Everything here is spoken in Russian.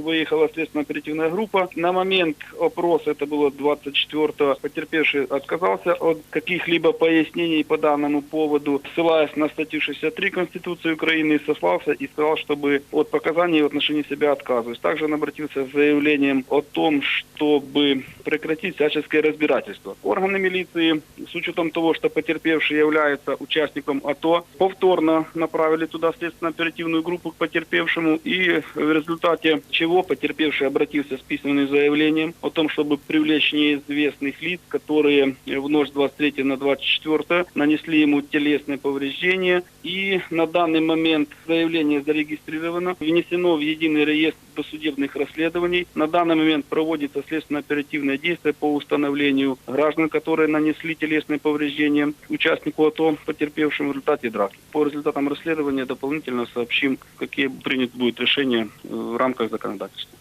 выехала следственно-оперативная группа. На момент опроса, это было 24-го, потерпевший отказался от каких-либо пояснений по данному поводу, ссылаясь на статью 63 Конституции Украины, сослался и сказал, чтобы от показаний в отношении себя отказываюсь. Также он обратился с заявлением о том, чтобы прекратить всяческое разбирательство. Органы милиции, с учетом того, что потерпевший является участником АТО, повторно направили туда следственно-оперативную группу к потерпевшему и в результате чего потерпевший обратился с письменным заявлением о том, чтобы привлечь неизвестных лиц, которые в ночь с 23 на 24 нанесли ему телесные повреждения. И на данный момент заявление зарегистрировано, внесено в единый реестр досудебных расследований. На данный момент проводится следственно-оперативное действие по установлению граждан, которые нанесли телесные повреждения участнику АТО, потерпевшему в результате драки. По результатам расследования дополнительно сообщим, какие принят будет решения в рамках законодательства. vatandaştı.